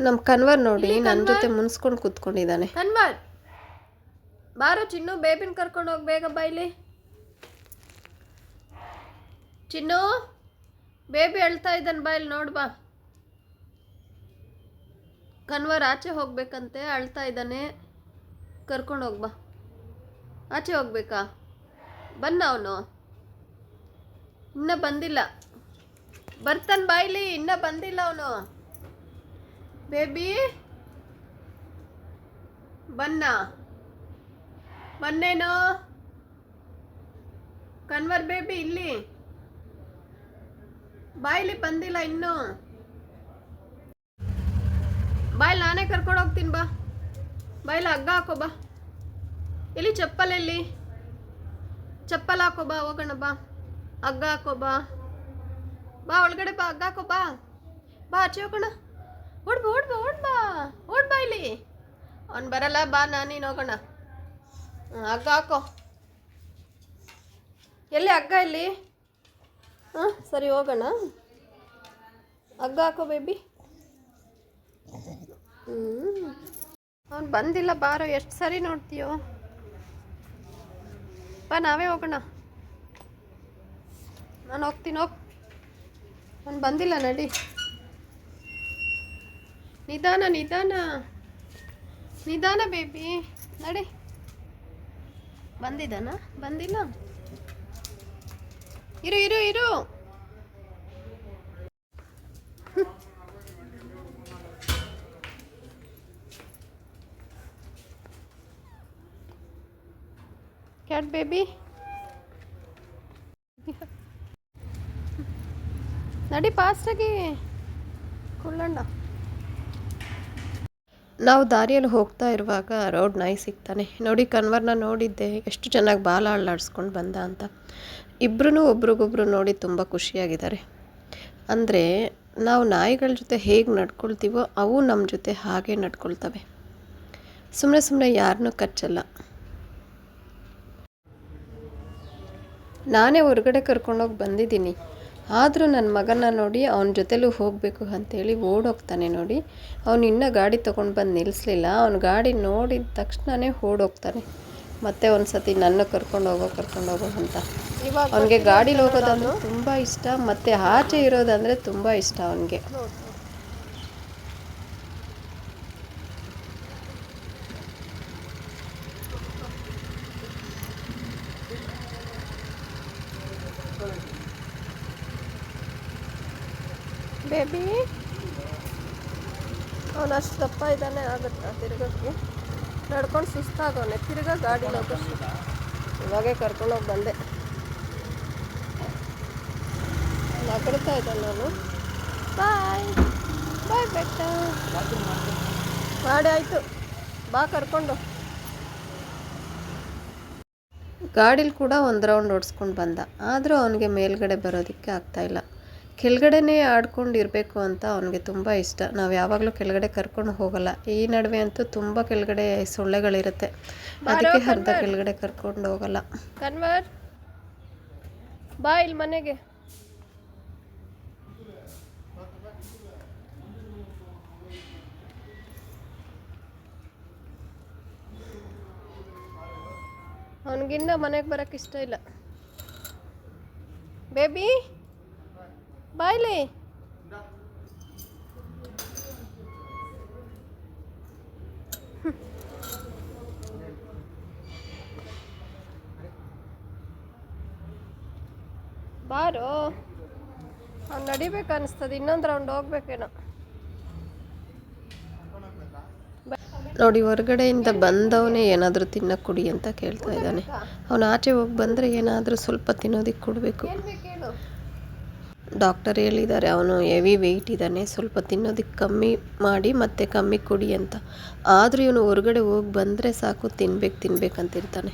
ನಮ್ಮ ಕನ್ವರ್ ನೋಡಿ ನನ್ನ ಜೊತೆ ಮುನ್ಸ್ಕೊಂಡು ಕೂತ್ಕೊಂಡಿದ್ದಾನೆ. ಕನ್ವರ್! ಬಾರೋ ಚಿನ್ನು ಬೇಬಿನ ಕರ್ಕೊಂಡು ಹೋಗಿ ಬೇಗ ಇಲ್ಲಿ. ಚಿನ್ನು ಬೇಬಿ ಅಳ್ತಾ ಇದ್ದಾನೆ ಬಾ ಇಲ್ಲಿ ನೋಡು ಬಾ. ಕನ್ವರ್ ಆಚೆ ಹೋಗ್ಬೇಕಂತೆ ಅಳ್ತಾ ಇದ್ದಾನೆ. ಕರ್ಕೊಂಡು ಹೋಗ್ಬಾ ಆಚೆ ಹೋಗ್ಬೇಕಾ? ಬನ್ನ ಅವನು. ಇನ್ನ ಬಂದಿಲ್ಲ. ಬರ್ತಾನೆ ಬಾಯ್ಲಿ ಇನ್ನ ಬಂದಿಲ್ಲ ಅವನು. ಬೇಬಿ? ಬನ್ನ. ಬನ್ನೇನು? ಕನ್ವರ್ ಬೇಬಿ ಇಲ್ಲಿ. ಬಾಯ್ಲಿ ಬಂದಿಲ್ಲ ಇನ್ನು. ಬಾಯ್ಲಿ ನಾನೇ ಕರ್ಕೊಂಡು ಹೋಗ್ತೀನಿ ಬಾ. ಬಾಯ್ಲಿ ಹಗ್ಗ ಹಾಕೋ ಬಾ. ಇಲ್ಲಿ ಚಪ್ಪಲ್ ಎಲ್ಲಿ? ಚಪ್ಪಲ್ ಹಾಕೋ ಬಾ, ಹೋಗೋಣ ಬಾ. ಹಗ್ಗ ಹಾಕೋ ಬಾ. ಬಾ, ಒಳಗಡೆ ಬಾ, ಹಗ್ಗ ಹಾಕೋ ಬಾ. ಬಾ, ಆಚೆ ಹೋಗೋಣ. ಓಡ್ ಬಾ ಓಡ್ ಬಾ ಓಡ್ ಬಾ ಓಡ್ ಬಾ ಇಲ್ಲಿ. ಅವ್ನು ಬರಲ್ಲ ಬಾ ನಾನೀನು ಹೋಗೋಣ. ಹ್ಮ್, ಹಗ್ಗ ಹಾಕೋ. ಎಲ್ಲಿ ಹಗ್ಗ ಇಲ್ಲಿ? ಹಾಂ ಸರಿ ಹೋಗೋಣ. ಹಗ್ಗ ಹಾಕೋ ಬೇಬಿ ಹ್ಞೂ ಅವ್ನು ಬಂದಿಲ್ಲ ಬಾರೋ ಎಷ್ಟು ಸರಿ ನೋಡ್ತೀಯೋ. ಬಾ ನಾವೇ ಹೋಗೋಣ. ನಾನು ಹೋಗ್ತೀನಿ ಹೋಗ್. ಅವ್ನು ಬಂದಿಲ್ಲ ನಡಿ. ನಿಧಾನ ನಿಧಾನ. ನಿಧಾನ ಬೇಬಿ ನಡಿ. ಬಂದಿದ್ದಾನ? ಬಂದಿಲ್ಲ. ಇರು ಇರು ಇರು. ಕ್ಯಾಟ್ ಬೇಬಿ ನಡಿ ಫಾಸ್ಟಾಗಿ ಕೊಳ್ಳಣ್ಣ. ನಾವು ದಾರಿಯಲ್ಲಿ ಹೋಗ್ತಾ ಇರುವಾಗ ರೋಡ್ ನಾಯಿ ಸಿಗ್ತಾನೆ. ನೋಡಿ ಕನ್ವರ್ನ ನೋಡಿದ್ದೆ. ಎಷ್ಟು ಚೆನ್ನಾಗಿ ಬಾಲ ಅಳ್ಳಾಡಿಸ್ಕೊಂಡು ಬಂದ ಅಂತ. ಇಬ್ಬರೂ ಒಬ್ರಿಗೊಬ್ರು ನೋಡಿ ತುಂಬ ಖುಷಿಯಾಗಿದ್ದಾರೆ. ಅಂದರೆ, ನಾವು ನಾಯಿಗಳ ಜೊತೆ ಹೇಗೆ ನಡ್ಕೊಳ್ತೀವೋ ಅವು ನಮ್ಮ ಜೊತೆ ಹಾಗೆ ನಡ್ಕೊಳ್ತವೆ. ಸುಮ್ಮನೆ ಸುಮ್ಮನೆ ಯಾರನ್ನೂ ಕಚ್ಚಲ್ಲ. ನಾನೇ ಹೊರಗಡೆ ಕರ್ಕೊಂಡೋಗಿ ಬಂದಿದ್ದೀನಿ. ಆದರೂ ನನ್ನ ಮಗನ ನೋಡಿ ಅವನ ಜೊತೆಲೂ ಹೋಗಬೇಕು ಅಂತೇಳಿ ಓಡೋಗ್ತಾನೆ ನೋಡಿ. ಅವನು ಇನ್ನೂ ಗಾಡಿ ತೊಗೊಂಡು ಬಂದು ನಿಲ್ಲಿಸ್ಲಿಲ್ಲ ಅವನ ಗಾಡಿ ನೋಡಿದ ತಕ್ಷಣವೇ ಓಡೋಗ್ತಾನೆ. ಮತ್ತೆ ಒಂದು ಸತಿ ನನ್ನ ಕರ್ಕೊಂಡು ಹೋಗೋ ಕರ್ಕೊಂಡು ಹೋಗೋ ಅಂತ. ಅವನಿಗೆ ಗಾಡಿಲಿ ಹೋಗೋದಂದ್ರೆ ತುಂಬ ಇಷ್ಟ. ಮತ್ತು ಆಚೆ ಇರೋದಂದರೆ ತುಂಬ ಇಷ್ಟ ಅವನಿಗೆ. ಬೇಬಿ. ಅವನು ಅಷ್ಟು ದಪ್ಪ ಇದ್ದಾನೆ, ಆಗುತ್ತಾ? ತಿರ್ಗೋಕ್ಕೆ ನಡ್ಕೊಂಡು ಸುಸ್ತಾಗವನೆ ತಿರ್ಗಾ ಗಾಡಿ ಹೋಗೋಷ್ಟು ಇವಾಗೇ ಕರ್ಕೊಂಡೋಗಿ ಬಂದೆ. ನಗಡ್ತಾ ಇದ್ದಾನೆ ನಾನು ಬಾಯ್. ಬಾಯ್ ಬೆಟ್ಟ. ಮಾಡಿ ಆಯಿತು. ಬಾ ಕರ್ಕೊಂಡು. ಗಾಡೀಲಿ ಕೂಡ ಒಂದು ರೌಂಡ್ ಓಡಿಸ್ಕೊಂಡು ಬಂದ. ಆದರೂ ಅವನಿಗೆ ಮೇಲ್ಗಡೆ ಬರೋದಕ್ಕೆ ಆಗ್ತಾಯಿಲ್ಲ ಕೆಳಗಡೆನೇ ಆಡ್ಕೊಂಡು ಇರಬೇಕು ಅಂತ ಅವನಿಗೆ ತುಂಬ ಇಷ್ಟ. ನಾವು ಯಾವಾಗಲೂ ಕೆಳಗಡೆ ಕರ್ಕೊಂಡು ಹೋಗಲ್ಲ. ಈ ನಡುವೆ ಅಂತೂ ತುಂಬ ಕೆಳಗಡೆ ಸೊಳ್ಳೆಗಳಿರುತ್ತೆ. ಅದಕ್ಕೆ ಅರ್ಧ ಕೆಳಗಡೆ ಕರ್ಕೊಂಡು ಹೋಗಲ್ಲ. ಕನ್ವರ್. ಬಾ ಇಲ್ಲಿ ಮನೆಗೆ. ಅವನಿಗಿನ್ನ ಮನೆಗೆ ಬರೋಕ್ಕೆ ಇಷ್ಟ ಇಲ್ಲ. ಬೇಬಿ. ಬಾಯ್ಲಿ ಬಾರೋ. ಅವ್ನು ನಡಿಬೇಕು ಅನಿಸ್ತದೆ ಇನ್ನೊಂದು ರೌಂಡ್ ಹೋಗ್ಬೇಕೇನೋ. ನೋಡಿ ಹೊರಗಡೆಯಿಂದ ಬಂದವನೇ ಏನಾದರೂ ತಿನ್ನ ಕುಡಿ ಅಂತ ಕೇಳ್ತಾ ಇದ್ದಾನೆ. ಅವನು ಆಚೆ ಹೋಗಿ ಬಂದರೆ ಏನಾದರೂ ಸ್ವಲ್ಪ ತಿನ್ನೋದಕ್ಕೆ ಕೊಡಬೇಕು. ಡಾಕ್ಟರ್ ಹೇಳಿದ್ದಾರೆ, ಅವನು ಹೆವಿ ವೆಯ್ಟ್ ಇದ್ದಾನೆ, ಸ್ವಲ್ಪ ತಿನ್ನೋದಕ್ಕೆ ಕಮ್ಮಿ ಮಾಡಿ ಮತ್ತೆ ಕಮ್ಮಿ ಕೊಡಿ ಅಂತ. ಆದರೂ ಇವನು ಹೊರಗಡೆ ಹೋಗಿ ಬಂದರೆ ಸಾಕು, ತಿನ್ಬೇಕು ತಿನ್ಬೇಕಂತಿರ್ತಾನೆ